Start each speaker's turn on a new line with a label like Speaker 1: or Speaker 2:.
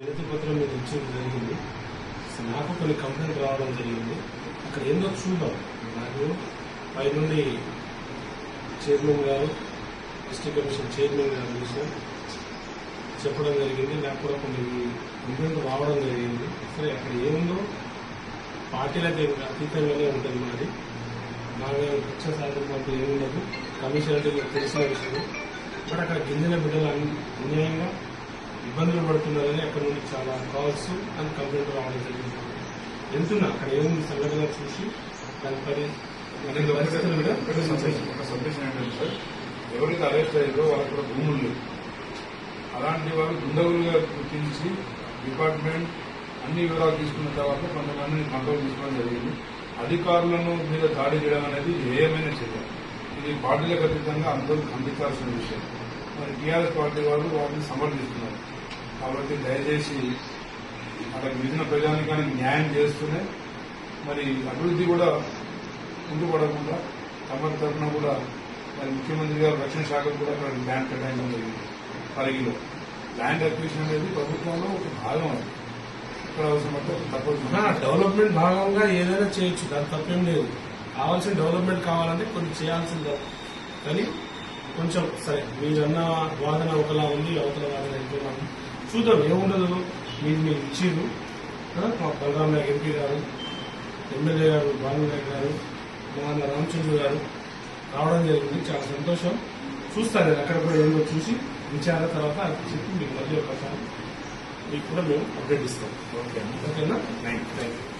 Speaker 1: వినతి పత్రం మీద ఇచ్చేది జరిగింది. సో నాకు కొన్ని కంప్లైంట్ రావడం జరిగింది. అక్కడ ఏందో చూద్దాం. నాకు పై నుండి చైర్మన్ గారు డిస్ట్రిక్ట్ కమిషన్ చైర్మన్ గారు చూసాం చెప్పడం జరిగింది నాకు కూడా కొన్ని కంప్లైంట్ రావడం జరిగింది. సరే అక్కడ ఏముందో పార్టీలకు అతీతంగానే ఉంటుంది మాది మాకు కక్ష సాధన అంటూ ఏముండదు. కమిషన్ అంటే మీకు తెలిసిన విషయం. బట్ అక్కడ గింజల బిడ్డలు అన్యాయంగా ఇబ్బందులు పడుతున్నారని అక్కడ నుండి చాలా కాల్స్ అండ్ కంప్లైంట్ రావడం జరిగింది. వెళ్తున్నా అక్కడ ఏముంది సంఘటన చూసి దాని
Speaker 2: పని సందేశం ఒక ఏంటంటే సార్ ఎవరైతే అరెస్ట్ అయ్యారో వాళ్ళకి కూడా భూములు లేవు. అలాంటి వారు గుండవులుగా గుర్తించి డిపార్ట్మెంట్ అన్ని వివరాలు తీసుకున్న తర్వాత కొంతమందిని కంట్రోల్ తీసుకోవడం జరిగింది. అధికారులను మీద దాడి చేయడం అనేది ఏమైనా చర్య. ఇది పార్టీలకు అతీతంగా అందరూ ఖండించాల్సిన విషయం. మరి టీఆర్ఎస్ పార్టీ వాళ్ళు వాటిని సమర్థిస్తున్నారు. కాబట్టి దయచేసి అక్కడ మిగిలిన ప్రజానికానికి న్యాయం చేస్తూనే మరి అభివృద్ధి కూడా ముందుపడకుండా తమ తరఫున కూడా మరి ముఖ్యమంత్రి గారు రక్షణ శాఖకు కూడా అక్కడ ల్యాండ్ కేటాయించడం జరిగింది. పరిగిలో. ల్యాండ్ అక్విజిషన్ అనేది ప్రభుత్వంలో ఒక భాగం అది. ఇక్కడ అవసరం
Speaker 1: డెవలప్మెంట్ భాగంగా ఏదైనా చేయొచ్చు దాని తప్పేం లేదు. కావాల్సిన డెవలప్మెంట్ కావాలంటే కొన్ని చేయాల్సిందే. కానీ కొంచెం సరే మీరన్న వాదన ఒకలా ఉంది అవతల వాదన ఇంకోలా చూద్దాం ఏముండదు. మీరు మీరు ఇచ్చిర్రు. మా బలరాం నాయక్ ఎంపీ గారు ఎమ్మెల్యే గారు భానునాయక్ గారు మా అన్న రామచంద్ర గారు రావడం జరిగింది. చాలా సంతోషం. చూస్తాను నేను అక్కడ కూడా ఏందో చూసి విచారణ తర్వాత అది చెప్పి మీకు మళ్ళీ ఒకసారి మీకు కూడా మేము అప్డేట్ ఇస్తాం.
Speaker 2: ఓకే
Speaker 1: ఓకేనా?
Speaker 2: Thank you
Speaker 1: thank you